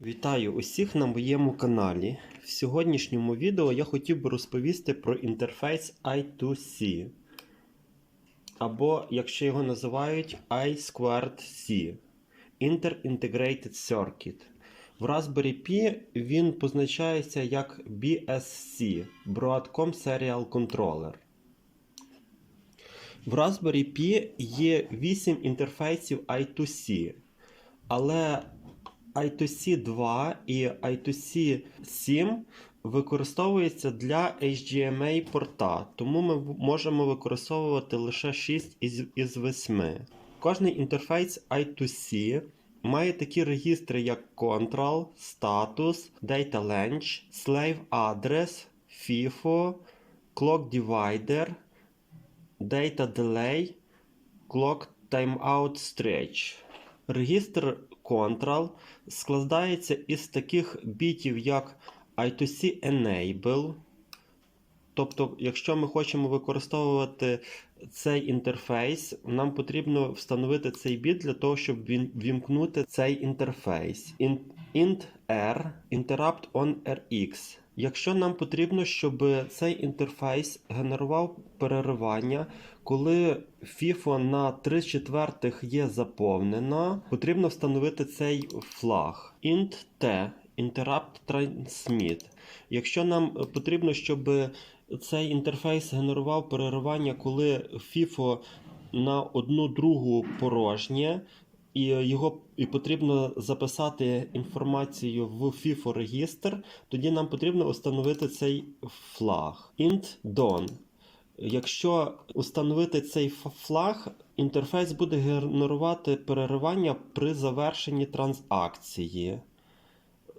Вітаю усіх на моєму каналі. В сьогоднішньому відео я хотів би розповісти про інтерфейс I2C. Або, якщо його називають I2C Inter-Integrated Circuit. В Raspberry Pi він позначається як BSC Broadcom Serial Controller. В Raspberry Pi є 8 інтерфейсів I2C, але I2C 2 і I2C 7 використовується для HDMI порта, тому ми можемо використовувати лише 6 із, із 8. Кожний інтерфейс I2C має такі регістри, як Control, Status, Data Length, Slave Address, FIFO, Clock Divider, Data Delay, Clock Timeout Stretch. Регістр Control складається із таких бітів, як I2C Enable. Тобто, якщо ми хочемо використовувати цей інтерфейс, нам потрібно встановити цей біт для того, щоб вімкнути цей інтерфейс. In- Int R Interrupt on RX. Якщо нам потрібно, щоб цей інтерфейс генерував переривання, коли FIFO на 3 четвертих є заповнена, потрібно встановити цей флаг. Int T Interrupt Transmit. Якщо нам потрібно, щоб цей інтерфейс генерував переривання, коли FIFO на одну другу порожнє, і його і потрібно записати інформацію в FIFO регістр, тоді нам потрібно встановити цей флаг. int don. Якщо установити цей флаг, інтерфейс буде генерувати переривання при завершенні транзакції.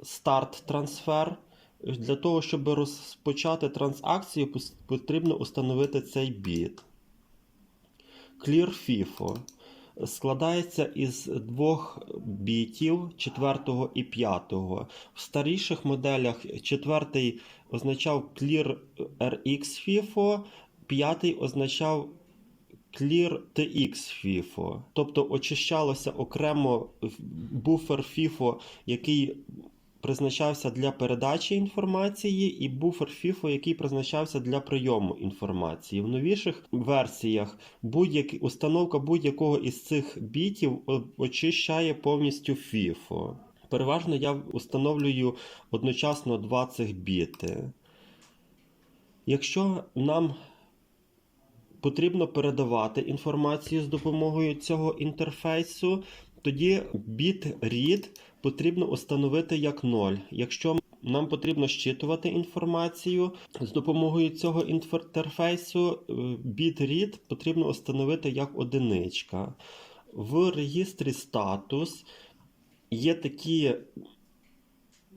Старт трансфер. Для того, щоб розпочати транзакцію, потрібно установити цей біт. Clear FIFO складається із двох бітів 4 і 5. В старіших моделях четвертий означав Clear RX FIFO, п'ятий означав Clear TX FIFO. Тобто очищалося окремо буфер FIFO, який призначався для передачі інформації, і буфер FIFO, який призначався для прийому інформації. В новіших версіях будь-які, установка будь-якого із цих бітів очищає повністю FIFO. Переважно я установлюю одночасно два цих біти. Якщо нам потрібно передавати інформацію з допомогою цього інтерфейсу, тоді біт read потрібно установити як 0. Якщо нам потрібно щитувати інформацію з допомогою цього інтерфейсу, е, біт read потрібно установити як одиничка. В реєстрі статус є такі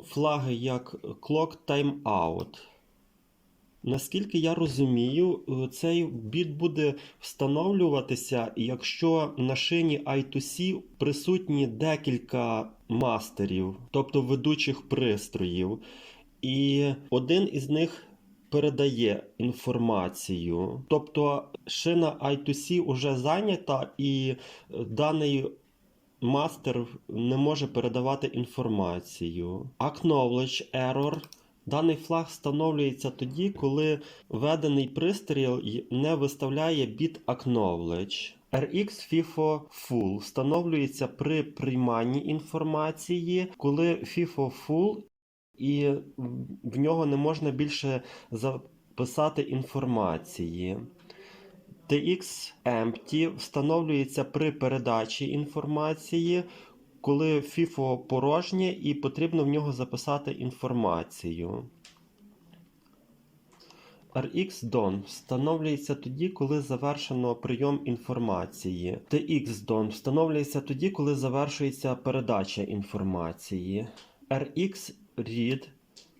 флаги, як Clock Timeout. Наскільки я розумію, е, цей біт буде встановлюватися, якщо на шині I2C присутні декілька мастерів, тобто ведучих пристроїв, і один із них передає інформацію. Тобто шина I2C вже зайнята, і е, даний мастер не може передавати інформацію. Acknowledge error. Даний флаг встановлюється тоді, коли введений пристрій не виставляє біт Acknowledge. RX FIFO Full встановлюється при прийманні інформації, коли FIFO Full і в нього не можна більше записати інформації. TX Empty встановлюється при передачі інформації, коли FIFO порожнє і потрібно в нього записати інформацію. RX DON встановлюється тоді, коли завершено прийом інформації. TX DON встановлюється тоді, коли завершується передача інформації. RX Read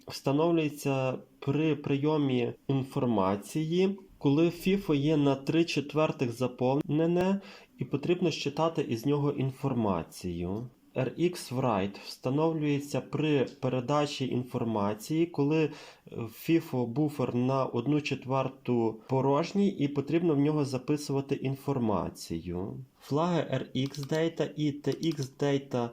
встановлюється при прийомі інформації, коли FIFO є на 3 четвертих заповнене і потрібно считати із нього інформацію. RX Write встановлюється при передачі інформації, коли FIFO буфер на 1 четверту порожній і потрібно в нього записувати інформацію. Флаги RX Data і TX Data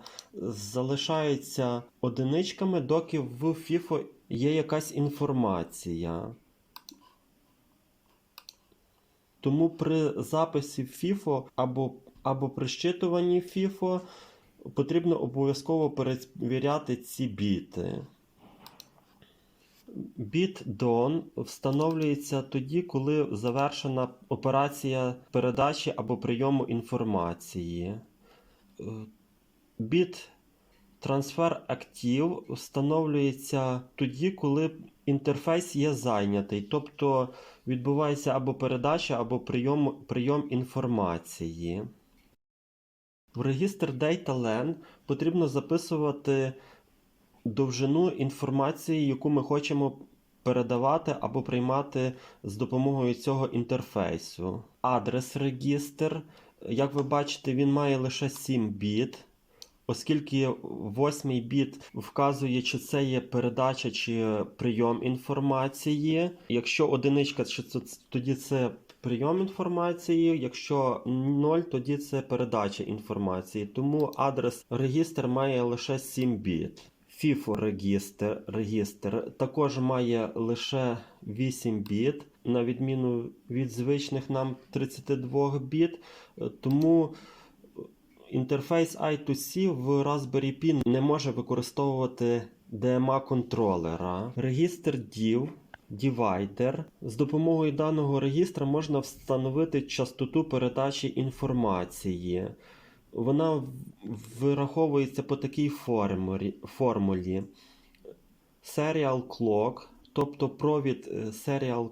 залишаються одиничками, доки в FIFO є якась інформація. Тому при записі FIFO або, або при щитуванні FIFO потрібно обов'язково перевіряти ці біти. Біт DON встановлюється тоді, коли завершена операція передачі або прийому інформації. Е, Біт Transfer Active встановлюється тоді, коли інтерфейс є зайнятий, тобто відбувається або передача, або прийом, прийом інформації. В регістр DataLen потрібно записувати довжину інформації, яку ми хочемо передавати або приймати з допомогою цього інтерфейсу. Адрес регістр, як ви бачите, він має лише 7 біт. Оскільки восьмий біт вказує, чи це є передача чи прийом інформації. Якщо одиничка, чи це- тоді це прийом інформації, якщо 0, тоді це передача інформації. Тому адрес регістр має лише 7 біт. FIFO регістр, регістр також має лише 8 біт, на відміну від звичних нам 32 біт. Тому інтерфейс I2C в Raspberry Pi не може використовувати DMA контролера. Регістр DIV Divider. З допомогою даного регістра можна встановити частоту передачі інформації. Вона вираховується по такій формулі. формулі. Serial Clock, тобто провід е, Serial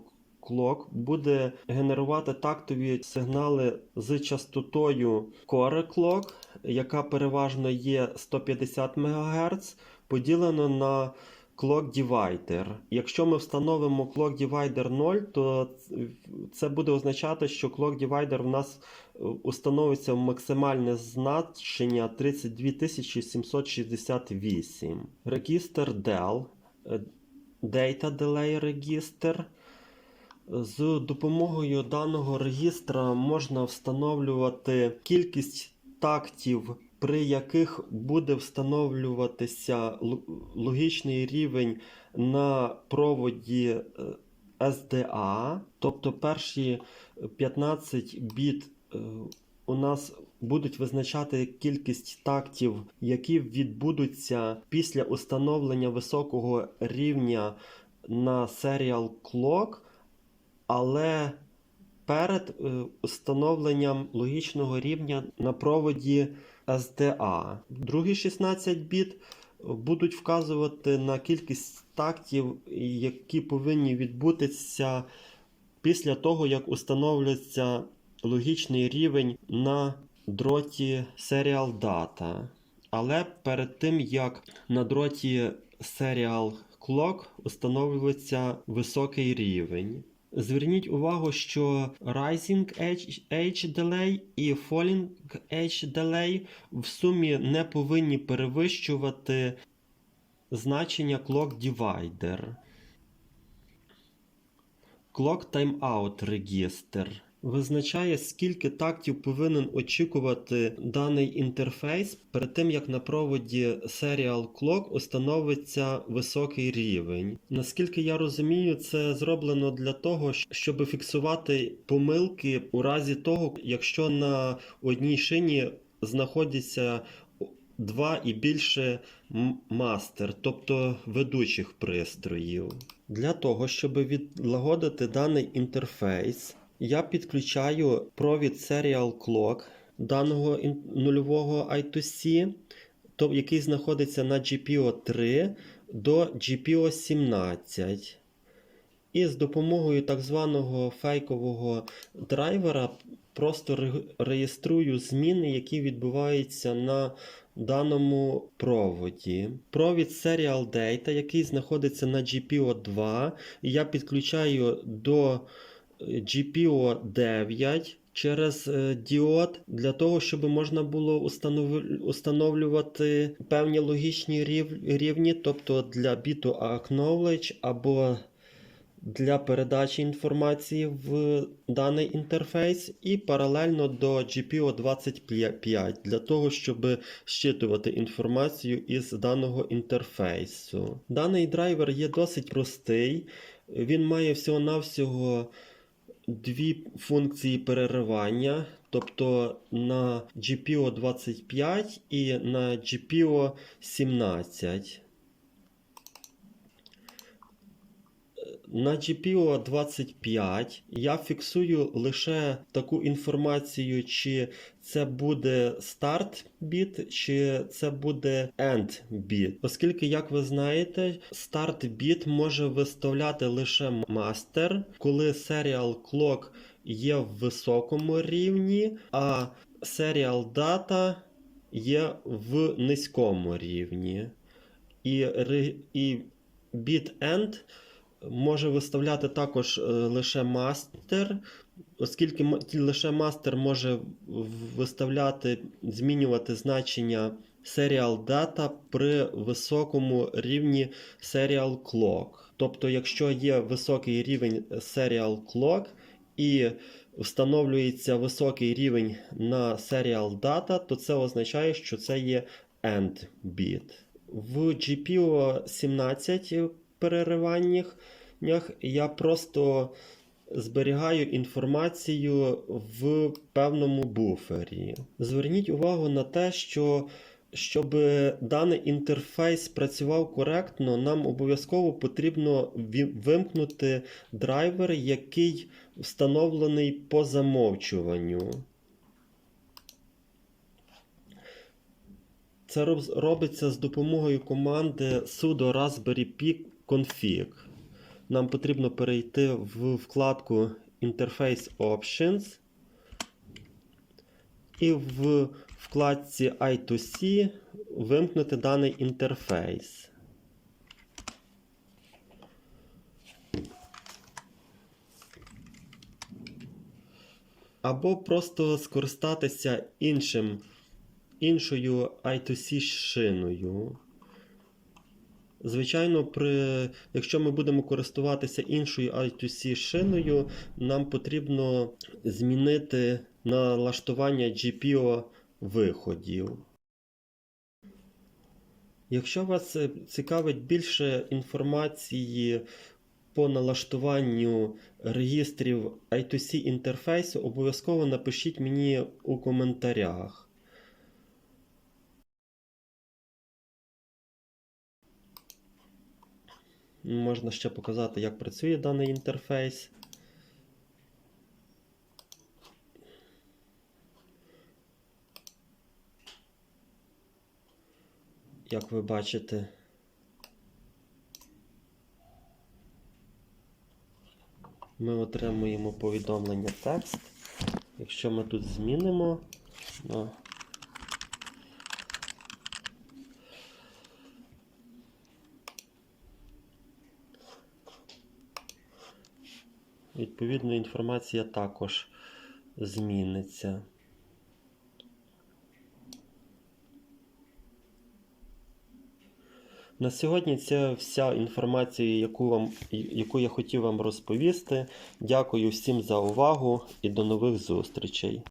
Clock буде генерувати тактові сигнали з частотою Core Clock, яка переважно є 150 МГц, поділено на Clock Divider. Якщо ми встановимо Clock Divider 0, то це буде означати, що Clock Divider в нас е, установиться в максимальне значення 32 768. Регістр DEL, е, Data Delay Register. З допомогою даного регістра можна встановлювати кількість тактів, при яких буде встановлюватися логічний рівень на проводі е, SDA. Тобто перші 15 біт е, у нас будуть визначати кількість тактів, які відбудуться після установлення високого рівня на Clock, але перед е, встановленням логічного рівня на проводі SDA. Другі 16 біт будуть вказувати на кількість тактів, які повинні відбутися після того, як установлюється логічний рівень на дроті Serial Data. Але перед тим, як на дроті Serial Clock установлюється високий рівень. Зверніть увагу, що Rising Edge, Delay і Falling Edge Delay в сумі не повинні перевищувати значення Clock Divider. Clock Timeout регістр визначає, скільки тактів повинен очікувати даний інтерфейс перед тим, як на проводі Serial Clock установиться високий рівень. Наскільки я розумію, це зроблено для того, щоб фіксувати помилки у разі того, якщо на одній шині знаходяться два і більше мастер, тобто ведучих пристроїв. Для того, щоб відлагодити даний інтерфейс, я підключаю провід Serial Clock даного нульового I2C, який знаходиться на GPO 3 до GPO 17. І з допомогою так званого фейкового драйвера просто реєструю зміни, які відбуваються на даному проводі. Провід Serial Data, який знаходиться на GPO 2, я підключаю до GPO 9 через е, діод для того, щоб можна було установлювати певні логічні рівні, тобто для біту acknowledge або для передачі інформації в даний інтерфейс, і паралельно до GPO 25 для того, щоб щитувати інформацію із даного інтерфейсу. Даний драйвер є досить простий. Він має всього-навсього дві функції переривання, тобто на GPO 25 і на GPO 17. На GPO 25 я фіксую лише таку інформацію, чи це буде старт біт, чи це буде end біт. Оскільки, як ви знаєте, старт біт може виставляти лише мастер, коли serial clock є в високому рівні, а serial data є в низькому рівні. І, і bit end може виставляти також е, лише мастер, оскільки лише мастер може виставляти, змінювати значення serial data при високому рівні serial clock. Тобто, якщо є високий рівень serial clock і встановлюється високий рівень на serial data, то це означає, що це є end bit. В GPO 17 перериваннях я просто зберігаю інформацію в певному буфері. Зверніть увагу на те, що щоб даний інтерфейс працював коректно, нам обов'язково потрібно вимкнути драйвер, який встановлений по замовчуванню. Це робиться з допомогою команди sudo raspberry pi config. Нам потрібно перейти в вкладку Interface Options і в вкладці I2C вимкнути даний інтерфейс. Або просто скористатися іншим, іншою I2C шиною. Звичайно, при, якщо ми будемо користуватися іншою I2C шиною, нам потрібно змінити налаштування GPO виходів. Якщо вас е, цікавить більше інформації по налаштуванню регістрів I2C інтерфейсу, обов'язково напишіть мені у коментарях. Можна ще показати, як працює даний інтерфейс. Як ви бачите, ми отримуємо повідомлення текст. Якщо ми тут змінимо Відповідно, інформація також зміниться. На сьогодні це вся інформація, яку, вам, яку я хотів вам розповісти. Дякую всім за увагу і до нових зустрічей.